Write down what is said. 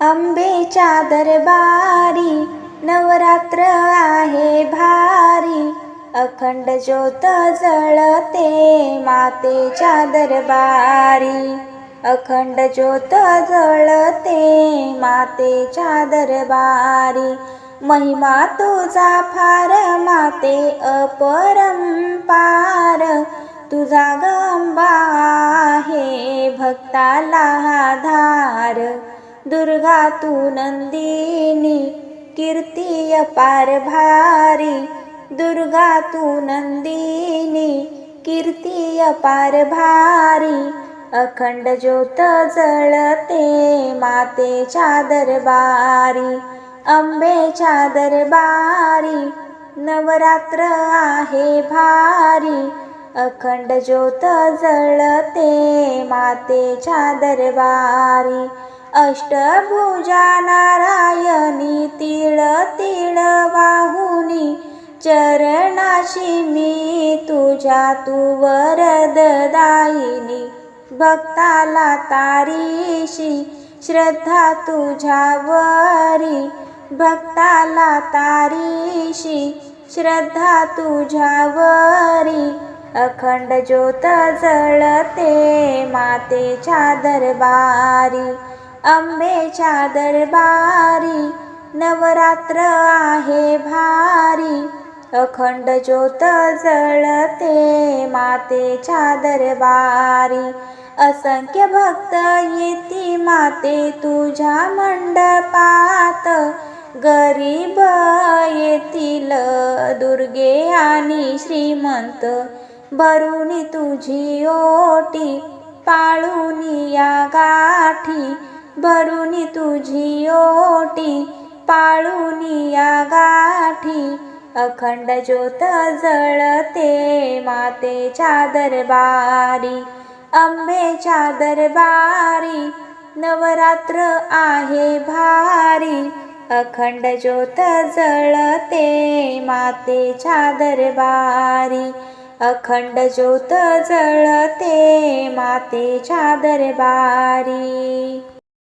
अंबेच्या दरबारी नवरात्र आहे भारी. अखंड ज्योत जळते मातेच्या दरबारी. अखंड ज्योत जळते मातेच्या दरबारी. महिमा तुझा फार माते अपरंपार तुझा गंबा आहे भक्ताला धार दुर्गा तू नंदिनी कीर्ती अपार भारी दुर्गा तू नंदिनी कीर्ती अपार भारी अखंड ज्योत जळते मातेच्या दरबारी. अंबेच्या दरबारी नवरात्र आहे भारी. अखंड ज्योत जळते मातेच्या दरबारी. अष्टभुजा नारायणी तिळ तिळ वाहुनी चरणाशी मी तुझ्या तू वरददायिनी. भक्ताला तारीशी श्रद्धा तुझ्यावरी भक्ताला तारीशी श्रद्धा तुझ्यावरी. अखंड ज्योत जळते मातेच्या दरबारी. अंबेच्या दरबारी नवरात्र आहे भारी. अखंड ज्योत जळते मातेच्या दरबारी. असंख्य भक्त येती माते तुझ्या मंडपात. गरीब येतील दुर्गे आणि श्रीमंत. भरुणी तुझी ओटी पाळूनी या गाठी. भरुनी तुझी ओटी पाळूनी या गाठी. अखंड ज्योत जळते मातेच्या दरबारी अंबेच्या दरबारी. नवरात्र आहे भारी अखंड ज्योत जळते मातेच्या दरबारी. अखंड ज्योत जळते मातेच्या दरबारी.